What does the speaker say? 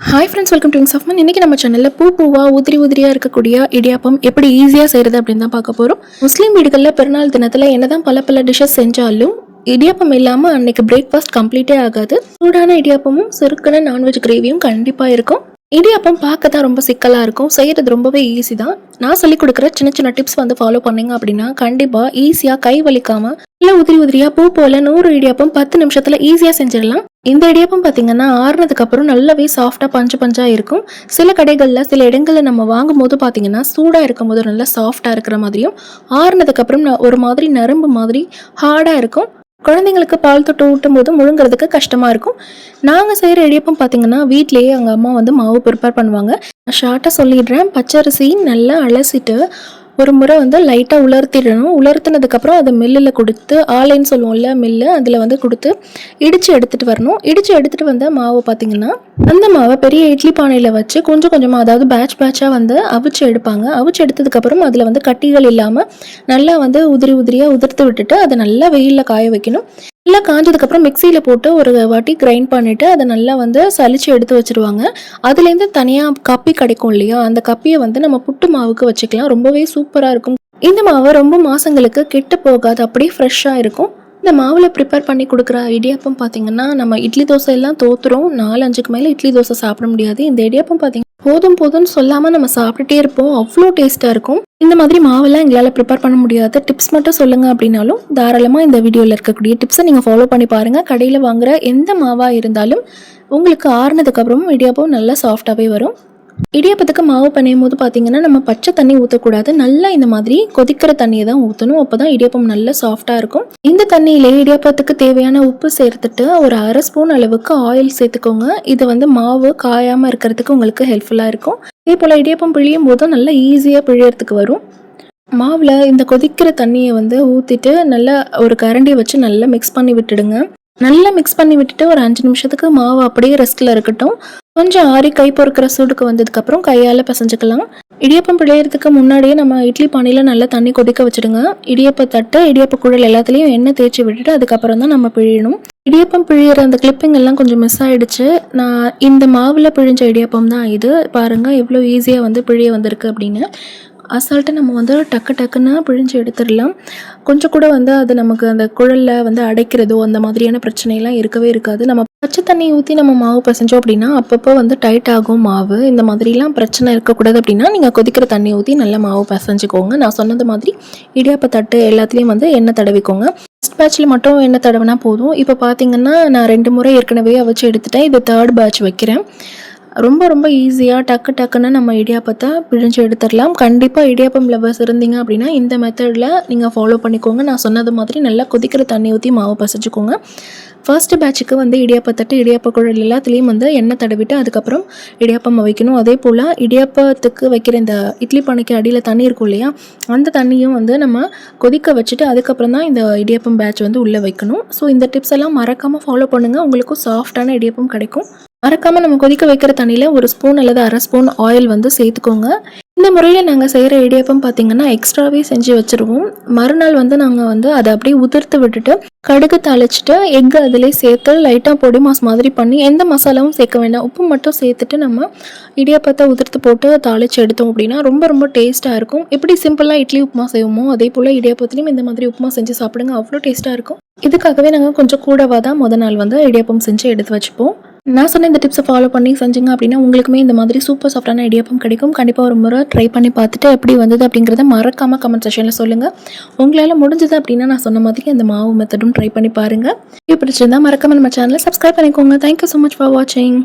Hi friends welcome to wings of மன் இன்றைக்கி நம்ம சேனலில் பூ பூவாக உதிரி உதிரியாக இருக்கக்கூடிய இடியாப்பம் எப்படி ஈஸியாக செய்கிறது அப்படின்னு தான் பார்க்க போகிறோம் முஸ்லீம் வீடுகளில் பெருநாள் தினத்தில் என்னதான் பல பல டிஷ்ஷஸ் செஞ்சாலும் இடியாப்பம் இல்லாமல் அன்னைக்கு பிரேக்ஃபாஸ்ட் கம்ப்ளீட்டே ஆகாது. சூடான இடியாப்பமும் செருக்கான நான்வெஜ் கிரேவியும் கண்டிப்பாக இருக்கும். இடியாப்பம் பார்க்க தான் ரொம்ப சிக்கலாக இருக்கும். செய்கிறது ரொம்பவே ஈஸி தான். நான் சொல்லிக் கொடுக்குற சின்ன சின்ன டிப்ஸ் வந்து ஃபாலோ பண்ணீங்க அப்படின்னா கண்டிப்பாக ஈஸியாக கை வலிக்காமல் இல்லை உதிரி உதிரியாக பூ போல நூறு இடியாப்பம் பத்து நிமிஷத்தில் ஈஸியாக செஞ்சிடலாம். இந்த இடியப்பம் பார்த்தீங்கன்னா ஆறுனதுக்கு அப்புறம் நல்லாவே சாஃப்டாக பஞ்சு பஞ்சாக இருக்கும். சில கடைகளில் சில இடங்களில் நம்ம வாங்கும் போது பார்த்தீங்கன்னா சூடாக இருக்கும் போது நல்லா சாஃப்டாக இருக்கிற மாதிரியும் ஆறுனதுக்கு அப்புறம் ஒரு மாதிரி நரம்பு மாதிரி ஹார்டாக இருக்கும். குழந்தைங்களுக்கு பால் தொட்டு ஊட்டும் போது முழுங்குறதுக்கு கஷ்டமாக இருக்கும். நாங்கள் செய்கிற இடியப்பம் பார்த்தீங்கன்னா வீட்டிலேயே எங்கள் அம்மா வந்து மாவு ப்ரிப்பேர் பண்ணுவாங்க. ஷார்ட்டாக சொல்லிடுறேன். பச்சரிசி நல்லா அலசிட்டு ஒரு முறை வந்து லைட்டாக உலர்த்திடணும். உலர்த்தினதுக்கப்புறம் அதை மில்லில் கொடுத்து ஆலைன்னு சொல்லுவோம்ல மில்லு அதில் வந்து கொடுத்து இடித்து எடுத்துகிட்டு வரணும். இடித்து எடுத்துகிட்டு வந்த மாவு பார்த்தீங்கன்னா அந்த மாவை பெரிய இட்லி பானையில் வச்சு கொஞ்சம் கொஞ்சமாக அதாவது பேட்ச் பேட்சாக வந்து அவிச்சு எடுப்பாங்க. அவிச்சு எடுத்ததுக்கப்புறம் அதில் வந்து கட்டிகள் இல்லாமல் நல்லா வந்து உதிரி உதிரியாக உதிர்த்து விட்டுட்டு அதை நல்லா வெயிலில் காய வைக்கணும். நல்லா காஞ்சதுக்கப்புறம் மிக்சியில் போட்டு ஒரு வாட்டி கிரைண்ட் பண்ணிவிட்டு அதை நல்லா வந்து சலிச்சு எடுத்து வச்சுருவாங்க. அதுலேருந்து தனியாக கப்பி கிடைக்கும் இல்லையா? அந்த கப்பியை வந்து நம்ம புட்டு மாவுக்கு வச்சுக்கலாம். ரொம்பவே சூப்பராக இருக்கும். இந்த மாவு ரொம்ப மாதங்களுக்கு கெட்டு போகாது. அப்படியே ஃப்ரெஷ்ஷாக இருக்கும். இந்த மாவில் ப்ரிப்பேர் பண்ணி கொடுக்குற இடியாப்பம் பார்த்தீங்கன்னா நம்ம இட்லி தோசை எல்லாம் தோத்துரும். நாலு அஞ்சுக்கு மேலே இட்லி தோசை சாப்பிட முடியாது. இந்த இடியாப்பம் பார்த்தீங்கன்னா போதும் போதும்னு சொல்லாமல் நம்ம சாப்பிட்டுட்டே இருப்போம். அவ்வளோ டேஸ்ட்டாக இருக்கும். இந்த மாதிரி மாவெல்லாம் எங்களால் ப்ரிப்பேர் பண்ண முடியாத டிப்ஸ் மட்டும் சொல்லுங்கள் அப்படின்னாலும் தாராளமாக இந்த வீடியோவில் இருக்கக்கூடிய டிப்ஸை நீங்கள் ஃபாலோ பண்ணி பாருங்கள் கடையில் வாங்குகிற எந்த மாவாக இருந்தாலும் உங்களுக்கு ஆறுனதுக்கப்புறமும் இடியாப்பம் நல்லா சாஃப்டாகவே வரும். இடியாப்பத்துக்கு மாவு பிணையும் போது பார்த்தீங்கன்னா நம்ம பச்சை தண்ணி ஊற்றக்கூடாது நல்லா இந்த மாதிரி கொதிக்கிற தண்ணியை தான் ஊற்றணும் அப்போ தான் இடியாப்பம் நல்லா சாஃப்டாக இருக்கும். இந்த தண்ணியிலே இடியாப்பத்துக்கு தேவையான உப்பு சேர்த்துட்டு ஒரு அரை ஸ்பூன் அளவுக்கு ஆயில் சேர்த்துக்கோங்க. இது வந்து மாவு காயாமல் இருக்கிறதுக்கு உங்களுக்கு ஹெல்ப்ஃபுல்லாக இருக்கும். இதே போல் இடியாப்பம் பிழியும் போதும் நல்லா ஈஸியாக பிழியறதுக்கு வரும். மாவில் இந்த கொதிக்கிற தண்ணியை வந்து ஊற்றிட்டு நல்லா ஒரு கரண்டியை வச்சு நல்லா மிக்ஸ் பண்ணி விட்டுடுங்க. நல்லா மிக்ஸ் பண்ணி விட்டுட்டு ஒரு அஞ்சு நிமிஷத்துக்கு மாவு அப்படியே ரெஸ்ட்டில் இருக்கட்டும். கொஞ்சம் ஆறி கை பொறுக்கிற சூடுக்கு வந்ததுக்கப்புறம் கையால் பிசைஞ்சுக்கலாம். இடியப்பம் பிழையறதுக்கு முன்னாடியே நம்ம இட்லி பானையில் நல்லா தண்ணி கொதிக்க வச்சுடுங்க. இடியப்ப தட்டை இடியப்ப குழல் எல்லாத்துலேயும் எண்ணெய் தேய்ச்சி விட்டுட்டு அதுக்கப்புறம் தான் நம்ம பிழியணும். இடியப்பம் பிழியிற அந்த கிளிப்பிங் எல்லாம் கொஞ்சம் மிஸ் ஆயிடுச்சு. நான் இந்த மாவில் பிழிஞ்ச இடியப்பம் தான் இது. பாருங்கள் எவ்வளோ ஈஸியாக வந்து பிழிய வந்திருக்கு அப்படின்னு. அசால்ட்டாக நம்ம வந்து டக்கு டக்குன்னு பிழிஞ்சு எடுத்துடலாம். கொஞ்சம் கூட வந்து அது நமக்கு அந்த குழலில் வந்து அடைக்கிறதோ அந்த மாதிரியான பிரச்சனையெல்லாம் இருக்கவே இருக்காது. நம்ம பச்சை தண்ணி ஊற்றி நம்ம மாவு பசைஞ்சோம் அப்படின்னா அப்பப்போ வந்து டைட் ஆகும் மாவு. இந்த மாதிரிலாம் பிரச்சனை இருக்கக்கூடாது அப்படின்னா நீங்கள் கொதிக்கிற தண்ணி ஊற்றி நல்லா மாவு பசைஞ்சுக்கோங்க. நான் சொன்னது மாதிரி இடியாப்ப தட்டு எல்லாத்துலேயும் வந்து எண்ணெய் தடவிக்கோங்க. ஃபஸ்ட் பேட்சில் மட்டும் எண்ணெய் தடவினா போதும். இப்போ பார்த்தீங்கன்னா நான் ரெண்டு முறை ஏற்கனவே வச்சு எடுத்துட்டேன். இது தேர்ட் பேட்ச் வைக்கிறேன். ரொம்ப ரொம்ப ஈஸியாக டக்கு டக்குன்னு நம்ம இடியாப்பத்தை பிழிஞ்சு எடுத்துடலாம். கண்டிப்பாக இடியாப்பம் லவர்ஸ் இருந்தீங்க அப்படின்னா இந்த மெத்தடில் நீங்கள் ஃபாலோ பண்ணிக்கோங்க. நான் சொன்னது மாதிரி நல்லா கொதிக்கிற தண்ணி ஊற்றி மாவு பசிச்சுக்கோங்க. ஃபர்ஸ்ட் பேட்சுக்கு வந்து இடியாப்பத்தட்டு இடியாப்ப குழல் எல்லாத்துலேயும் வந்து எண்ணெய் தடவிட்டு அதுக்கப்புறம் இடியாப்பம் வைக்கணும். அதே போல் இடியாப்பத்துக்கு வைக்கிற இந்த இட்லி பானைக்கு அடியில் தண்ணி இருக்கும் இல்லையா அந்த தண்ணியும் வந்து நம்ம கொதிக்க வச்சுட்டு அதுக்கப்புறம் தான் இந்த இடியாப்பம் பேட்ச் வந்து உள்ளே வைக்கணும். ஸோ இந்த டிப்ஸ் எல்லாம் மறக்காமல் ஃபாலோ பண்ணுங்கள் உங்களுக்கும் சாஃப்டான இடியாப்பம் கிடைக்கும். மறக்காமல் நம்ம கொதிக்க வைக்கிற தண்ணியில் ஒரு ஸ்பூன் அல்லது அரை ஸ்பூன் ஆயில் வந்து சேர்த்துக்கோங்க. இந்த முறையில் நாங்கள் செய்கிற இடியப்பம் பார்த்தீங்கன்னா எக்ஸ்ட்ராவே செஞ்சு வச்சுருவோம். மறுநாள் வந்து நாங்கள் வந்து அதை அப்படியே உதிர்த்து விட்டுட்டு கடுகு தாளிச்சிட்டு எக் அதிலே சேர்த்து லைட்டாக பொடி மாஸ் மாதிரி பண்ணி எந்த மசாலாவும் சேர்க்க வேண்டாம். உப்பு மட்டும் சேர்த்துட்டு நம்ம இடியாப்பத்தை உதிர்த்து போட்டு தாளிச்சு எடுத்தோம் அப்படின்னா ரொம்ப ரொம்ப டேஸ்ட்டாக இருக்கும். எப்படி சிம்பிளாக இட்லி உப்புமா செய்வோமோ அதே போல் இடியப்பத்துலேயும் இந்த மாதிரி உப்புமா செஞ்சு சாப்பிடுங்க. அவ்வளோ டேஸ்ட்டாக இருக்கும். இதுக்காகவே நாங்கள் கொஞ்சம் கூடவாக தான் முத நாள் வந்து இடியப்பம் செஞ்சு எடுத்து வச்சுப்போம். நான் சொன்ன இந்த டிப்ஸை ஃபாலோ பண்ணி செஞ்சீங்க அப்படின்னா உங்களுக்குமே இந்த மாதிரி சூப்பர் சாஃப்டான இடியாப்பம் கிடைக்கும். கண்டிப்பாக ஒரு முறை ட்ரை பண்ணி பார்த்துட்டு எப்படி வந்தது அப்படிங்கிறத மறக்காமல் கமெண்ட் செஷனில் சொல்லுங்கள் உங்களால் முடிஞ்சது அப்படின்னா நான் சொன்ன மாதிரி அந்த மாவு மெத்தடும் ட்ரை பண்ணி பாருங்கள் இது பிடிச்சிருந்தா மறக்காமல் நம்ம சேனலை சப்ஸ்கிரைப் பண்ணிக்கோங்க. தேங்க்யூ ஸோ மச் ஃபார் வாட்சிங்